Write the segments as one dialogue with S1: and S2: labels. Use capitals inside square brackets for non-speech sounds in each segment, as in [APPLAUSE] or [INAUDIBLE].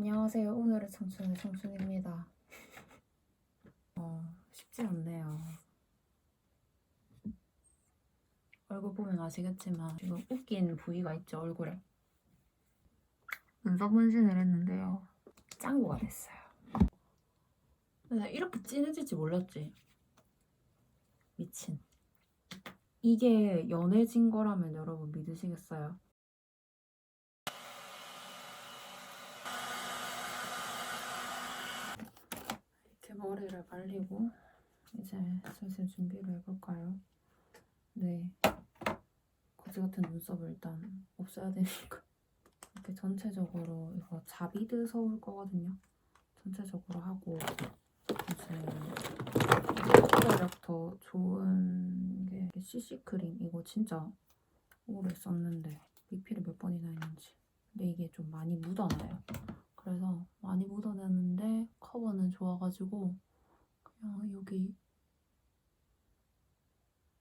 S1: 안녕하세요. 오늘의 청춘의 청춘입니다. 어, 쉽지 않네요. 얼굴 보면 아시겠지만 지금 웃긴 부위가 있죠, 얼굴에. 눈썹 문신을 했는데요. 짱구가 됐어요. 근데 나 이렇게 진해질지 몰랐지. 미친. 이게 연해진 거라면 여러분 믿으시겠어요? 이렇게 머리를 말리고 이제 슬슬 준비를 해볼까요? 네. 거지 같은 눈썹을 일단 없애야 되니까 [LAUGHS] 이렇게 전체적으로 이거 자비드 서울 거거든요. 전체적으로 하고 이제 콧대력 더 좋은 게 CC 크림 이거 진짜 오래 썼는데 리필을 몇 번이나 했는지 근데 이게 좀 많이 묻어나요. 그래서 많이 묻어내는데 커버는 좋아가지고 그냥 여기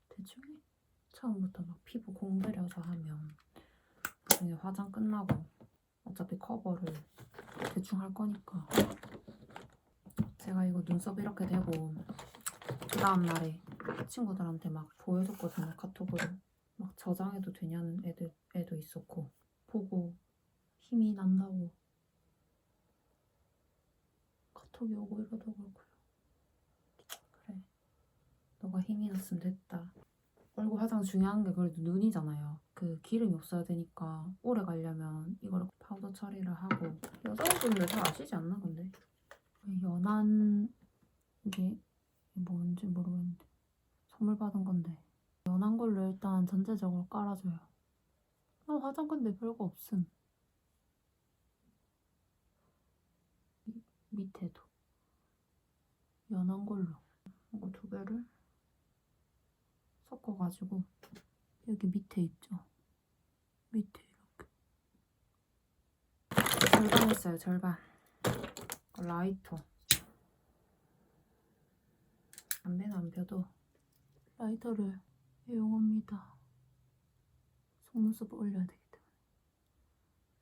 S1: 대충 해. 처음부터 막 피부 공들여서 하면 나중에 화장 끝나고 어차피 커버를 대충 할 거니까. 제가 이거 눈썹 이렇게 되고 그 다음날에 친구들한테 막 보여줬거든요 카톡으로. 막 저장해도 되냐는 애들, 애도 있었고. 보고 힘이 난다고 카톡이 오고 이러더라고요. 그래. 너가 힘이 났으면 됐다. 얼굴 화장 중요한 게 그래도 눈이잖아요. 그 기름이 없어야 되니까 오래 가려면 이걸 파우더 처리를 하고 여자분들 잘 아시지 않나 근데 연한 이게 뭔지 모르겠는데 선물 받은 건데 연한 걸로 일단 전체적으로 깔아줘요. 나 화장 근데 별거 없음. 미- 밑에도 연한 걸로. 이거 두 개를 섞어가지고 여기 밑에 있죠? 밑에 이렇게. 절반 했어요 절반. 라이터. 담배는 안 펴도 라이터를 이용합니다. 속눈썹 올려야 되기 때문에.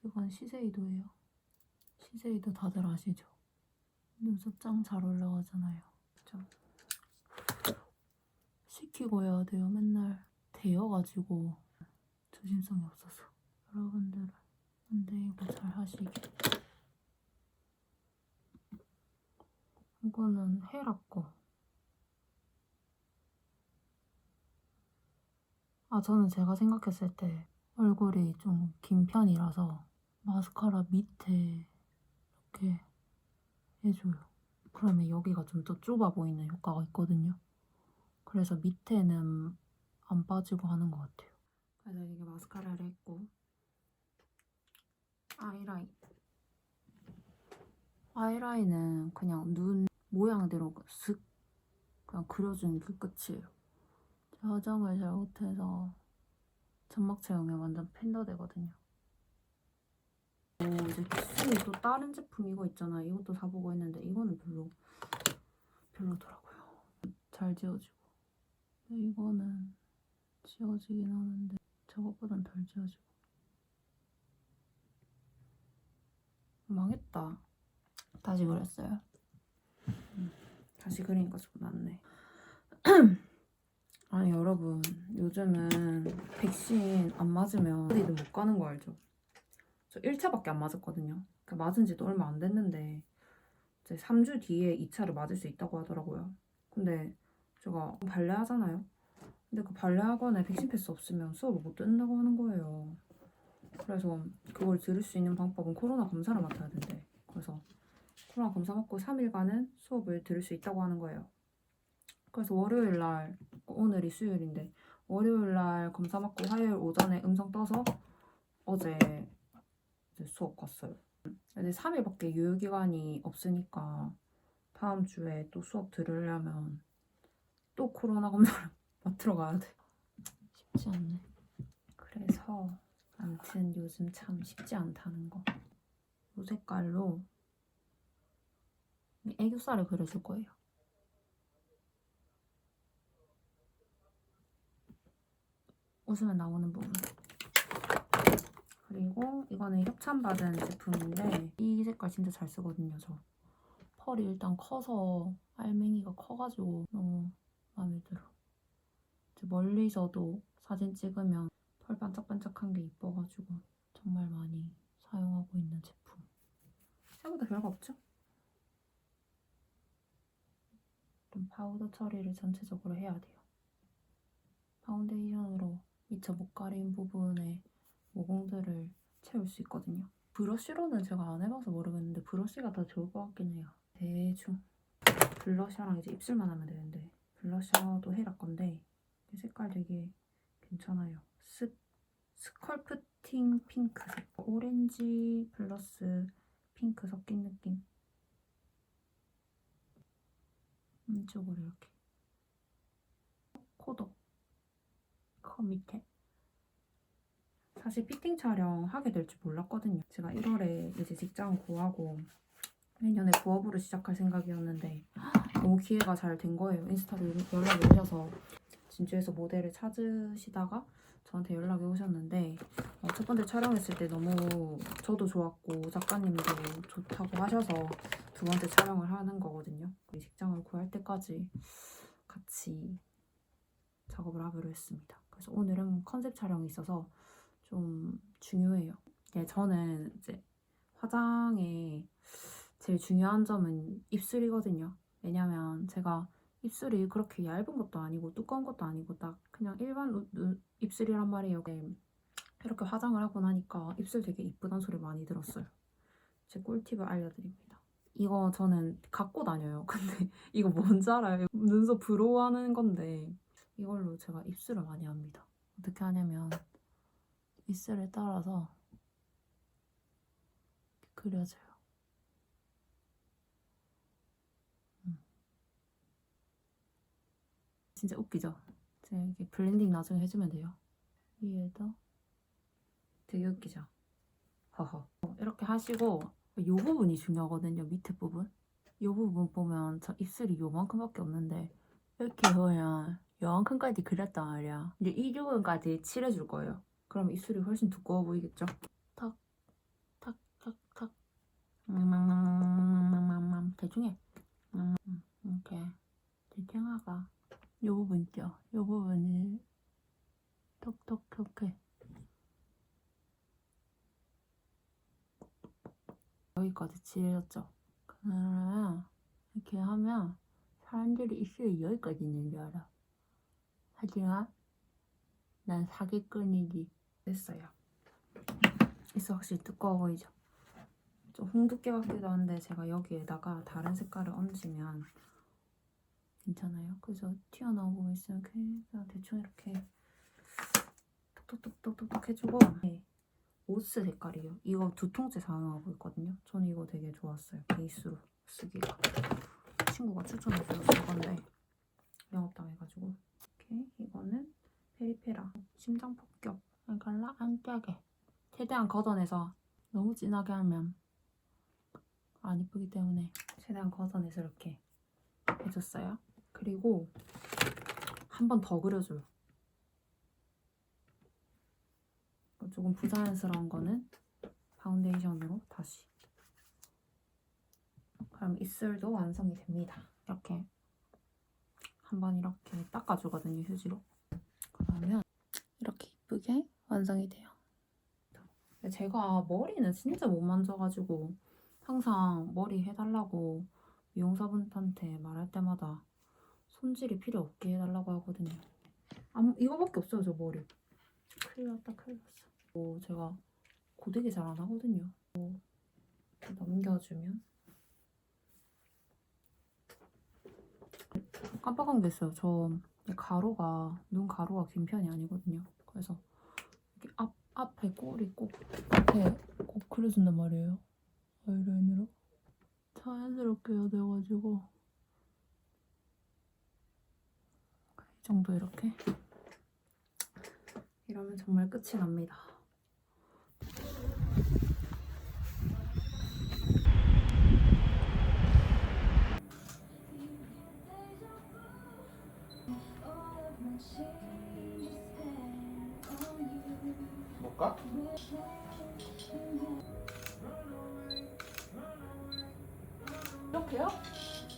S1: 이건 시세이도예요. 시세이도 다들 아시죠? 눈썹 짱 잘 올라가잖아요. 그죠? 시키고 해야 돼요. 맨날 데여가지고 조심성이 없어서 여러분들은 근데 이거 잘 하시게. 이거는 헤라 거. 아 저는 제가 생각했을 때 얼굴이 좀 긴 편이라서 마스카라 밑에 이렇게 해줘요. 그러면 여기가 좀 더 좁아 보이는 효과가 있거든요. 그래서 밑에는 안 빠지고 하는 것 같아요. 그래서 이게 마스카라를 했고 아이라인 아이라인은 그냥 눈 모양대로 슥 그냥 그려주는 게 끝이에요. 화장을 잘못해서 점막 체형에 완전 팬더 되거든요. 오, 이제 키스이 또 다른 제품 이거 있잖아. 이것도 사보고 했는데 이거는 별로 별로더라고요. 잘 지워지고. 이거는 지워지긴 하는데 저것보단 덜 지워지고. 망했다. 다시 그렸어요. 음, 다시 그리니까 좀 낫네. [CLEARS THROAT] 아니 여러분 요즘은 백신 안 맞으면 어디든 못 가는 거 알죠? 저 1차밖에 안 맞았거든요. 그 맞은 지도 얼마 안 됐는데 이제 3주 뒤에 2차를 맞을 수 있다고 하더라고요. 근데 제가 발레 하잖아요. 근데 그 발레 학원에 백신 패스 없으면 수업을 못 듣는다고 하는 거예요. 그래서 그걸 들을 수 있는 방법은 코로나 검사를 맡아야 된대. 그래서 코로나 검사 받고 3일간은 수업을 들을 수 있다고 하는 거예요. 그래서 월요일 날 오늘이 수요일인데 월요일 날 검사 받고 화요일 오전에 음성 떠서 어제 수업 갔어요. 근데 3일밖에 유효기간이 없으니까 다음 주에 또 수업 들으려면 또 코로나 검사를 [LAUGHS] 맡으러 가야 돼. 쉽지 않네. 그래서 아무튼 요즘 참 쉽지 않다는 거. 이 색깔로 이 애교살을 그려줄 거예요. 웃으면 나오는 부분. 그리고 이거는 협찬받은 제품인데 이 색깔 진짜 잘 쓰거든요, 저. 펄이 일단 커서 알맹이가 커가지고 너무 마음에 들어. 멀리서도 사진 찍으면 펄 반짝반짝한 게 이뻐가지고 정말 많이 사용하고 있는 제품. 생각보다 별거 없죠? 좀 파우더 처리를 전체적으로 해야 돼요. 파운데이션으로 미처 못 가린 부분에 모공들을 채울 수 있거든요. 브러쉬로는 제가 안 해봐서 모르겠는데 브러쉬가 더 좋을 것 같긴 해요. 대충 블러셔랑 이제 입술만 하면 되는데 블러셔도 해랄 건데 이 색깔 되게 괜찮아요. 스, 스컬프팅 핑크색 오렌지 플러스 핑크 섞인 느낌 이쪽으로 이렇게 코도 코 밑에 사실 피팅 촬영 하게 될줄 몰랐거든요. 제가 1월에 이제 직장 구하고 내년에 부업으로 시작할 생각이었는데 너무 기회가 잘 된 거예요. 인스타로 연락이 오셔서 진주에서 모델을 찾으시다가 저한테 연락이 오셨는데 어, 첫 번째 촬영했을 때 너무 저도 좋았고 작가님도 좋다고 하셔서 두 번째 촬영을 하는 거거든요. 이 직장을 구할 때까지 같이 작업을 하기로 했습니다. 그래서 오늘은 컨셉 촬영이 있어서 좀 중요해요. 예, 저는 이제 화장에 제일 중요한 점은 입술이거든요. 왜냐면 제가 입술이 그렇게 얇은 것도 아니고 두꺼운 것도 아니고 딱 그냥 일반 우- 눈- 입술이란 말이에요. 네. 이렇게 화장을 하고 나니까 입술 되게 이쁘다는 소리 많이 들었어요. 제 꿀팁을 알려드립니다. 이거 저는 갖고 다녀요. [LAUGHS] 근데 이거 뭔지 알아요? 눈썹 브로우 하는 건데 이걸로 제가 입술을 많이 합니다. 어떻게 하냐면 입술에 따라서 그려줘요. 음. 진짜 웃기죠? 제가 이렇게 블렌딩 나중에 해주면 돼요. 위에도 되게 웃기죠? 허허. 어, 이렇게 하시고 이 부분이 중요하거든요. 밑에 부분. 이 부분 보면 저 입술이 요만큼밖에 없는데 이렇게 보면 요만큼까지 그렸단 말이야. 이제 이 부분까지 칠해줄 거예요. 그럼 입술이 훨씬 두꺼워 보이겠죠? 탁, 탁, 탁, 탁. 음, 대충 해. 음, 이렇게 대충 하가. 요 부분 있죠? 요 부분을 톡톡 이렇게 여기까지 칠해졌죠? 그러면 이렇게 하면 사람들이 입술이 여기까지 있는 줄 알아. 하지만 난 사기꾼이지. 됐어요. 입술 확실히 두꺼워 보이죠? 좀 홍두깨 같기도 한데 제가 여기에다가 다른 색깔을 얹으면 괜찮아요. 그래서 튀어나온 부분 있으면 그냥 대충 이렇게 톡톡톡톡톡 해주고 네. 오스 색깔이에요. 이거 두 통째 사용하고 있거든요. 저는 이거 되게 좋았어요. 베이스로 쓰기가. 친구가 추천해줘서 쓴 건데 영업당해가지고 이렇게 이거는 페리페라 심장 폭격 이걸로 안 깨게 최대한 걷어내서 너무 진하게 하면 안 이쁘기 때문에 최대한 걷어내서 이렇게 해줬어요. 그리고 한 번 더 그려줘요. 조금 부자연스러운 거는 파운데이션으로 다시. 그럼 입술도 완성이 됩니다. 이렇게 한번 이렇게 닦아주거든요, 휴지로. 그러면 이렇게 이쁘게 완성이 돼요. 제가 머리는 진짜 못 만져가지고 항상 머리 해달라고 미용사분한테 말할 때마다 손질이 필요 없게 해달라고 하거든요. 아무 이거밖에 없어요, 저 머리. 큰일 났다, 큰일 났어. 뭐 제가 고데기 잘 안 하거든요. 뭐 넘겨주면 깜빡한 게 있어요. 저 가루가 눈 가루가 긴 편이 아니거든요. 그래서 이렇게 앞 앞에 꼬리 꼭 앞에 꼭 그려준단 말이에요. 아이라인으로 자연스럽게 해야 돼가지고 이 정도 이렇게 이러면 정말 끝이 납니다. 이렇게요?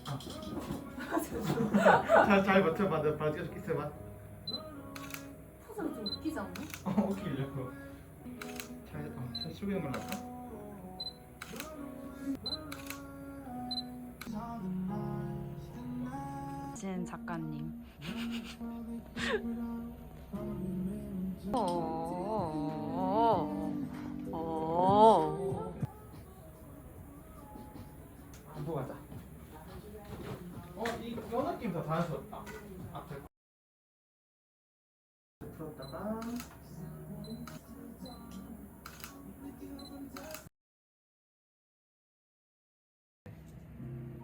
S1: 아.
S2: 잘, 잘 맞춰봐. 내 바지가 좀 끼세봐.
S1: 포즈가 좀 웃기지 않나?
S2: 어, 웃기려고. 잘, 어, 잘 쓰고 있는 걸 할까?
S3: 진 작가님. [LAUGHS] 어.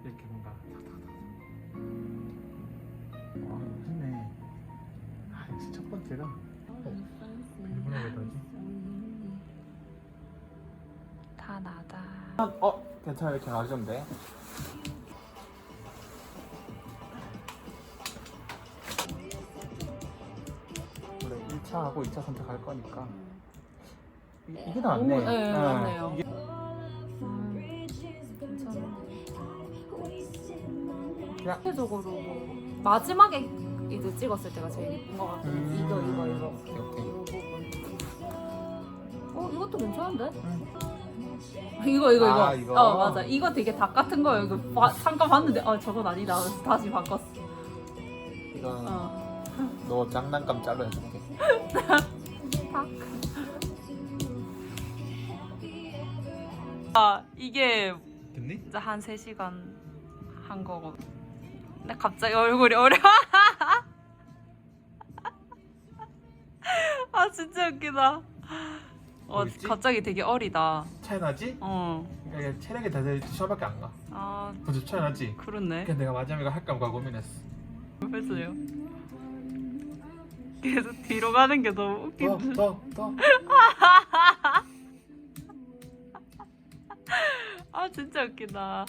S2: 이렇게 뭔가 탁탁탁. 와, 멋있네. 아, 역시 첫 번째가. 왜 그러지?
S3: 다 나다.
S2: 어, 괜찮아 이렇게 놔주면 돼. 원래 1차하고 2차 선택할 거니까 이, 이게 낫네.
S3: 오, 네,
S2: 어,
S3: 낫네요.
S2: 이게 그냥
S3: 전체적으로 뭐 마지막에 이제 찍었을 때가 제일 예쁜 것 같아요.
S2: 음.
S3: 이거 이거 이거
S2: 오케이, 오케이.
S3: 이것도 괜찮은데?
S2: 응.
S3: 이거 이거 이거.
S2: 아, 이거?
S3: 어 맞아. 이거 되게 닭 같은 거예요. 이거 봐- 잠깐 봤는데 아 저건 아니다. 그래서 다시 바꿨어.
S2: 이건
S3: 어.
S2: 너 장난감 잘라줄게.
S3: 아 이게
S2: 됐니?
S3: 진짜 한 3시간 한 거고. 근데 갑자기 얼굴이 어려. [LAUGHS] 아 진짜 웃기다. 어? 갑자기 되게 어리다.
S2: 차이 나지?
S3: 어.
S2: 이게 체력이 다들 시험밖에 안 가.
S3: 아
S2: 근데 차이 나지?
S3: 그렇네.
S2: 그래서 내가 마지막에 할까 말까 고민했어.
S3: 왜서요? 계속 뒤로 가는 게 너무
S2: 더,
S3: 웃긴데.
S2: 더, 더. [LAUGHS]
S3: 아 진짜 웃기다.